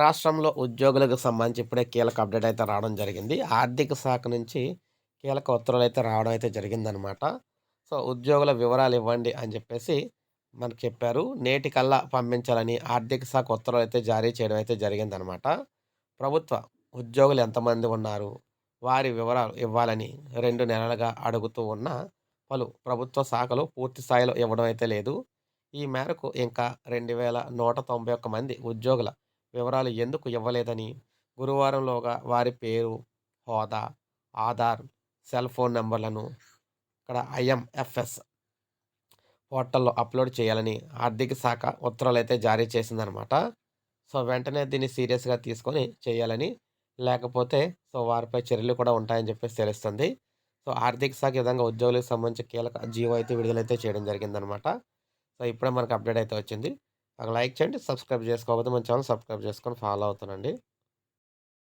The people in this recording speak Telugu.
రాష్ట్రంలో ఉద్యోగులకు సంబంధించి ఇప్పుడే కీలక అప్డేట్ అయితే రావడం జరిగింది. ఆర్థిక శాఖ నుంచి కీలక ఉత్తర్వులు అయితే రావడం అయితే జరిగిందనమాట సో ఉద్యోగుల వివరాలు ఇవ్వండి అని చెప్పేసి మనకు చెప్పారు. నేటికల్లా పంపించాలని ఆర్థిక శాఖ ఉత్తర్వులు అయితే జారీ చేయడం అయితే జరిగిందనమాట ప్రభుత్వ ఉద్యోగులు ఎంతమంది ఉన్నారు? వారి వివరాలు ఇవ్వాలని రెండు నెలలుగా అడుగుతూ ఉన్న పలు ప్రభుత్వ శాఖలు పూర్తి స్థాయిలో ఇవ్వడం అయితే లేదు. ఈ మేరకు ఇంకా రెండు వేల నూట తొంభై ఒక్క మంది ఉద్యోగుల వివరాలు ఎందుకు ఇవ్వలేదని గురువారంలోగా వారి పేరు హోదా ఆధార్ సెల్ ఫోన్ నెంబర్లను ఇక్కడ ఐఎంఎఫ్ఎస్ పోర్టల్లో అప్లోడ్ చేయాలని ఆర్థిక శాఖ ఉత్తర్వులు అయితే జారీ చేసిందనమాట సో వెంటనే దీన్ని సీరియస్గా తీసుకొని చేయాలని లేకపోతే సో వారిపై చర్యలు కూడా ఉంటాయని చెప్పేసి తెలుస్తుంది. సో ఆర్థిక శాఖ విధంగా ఉద్యోగులకు సంబంధించి కీలక జీవో అయితే విడుదలైతే చేయడం జరిగిందనమాట సో ఇప్పుడే మనకు అప్డేట్ అయితే వచ్చింది. ఒక లైక్ చేయండి సబ్స్క్రైబ్ చేసుకోకపోతే మన ఛానల్ సబ్స్క్రైబ్ చేసుకొని ఫాలో అవుతానండి.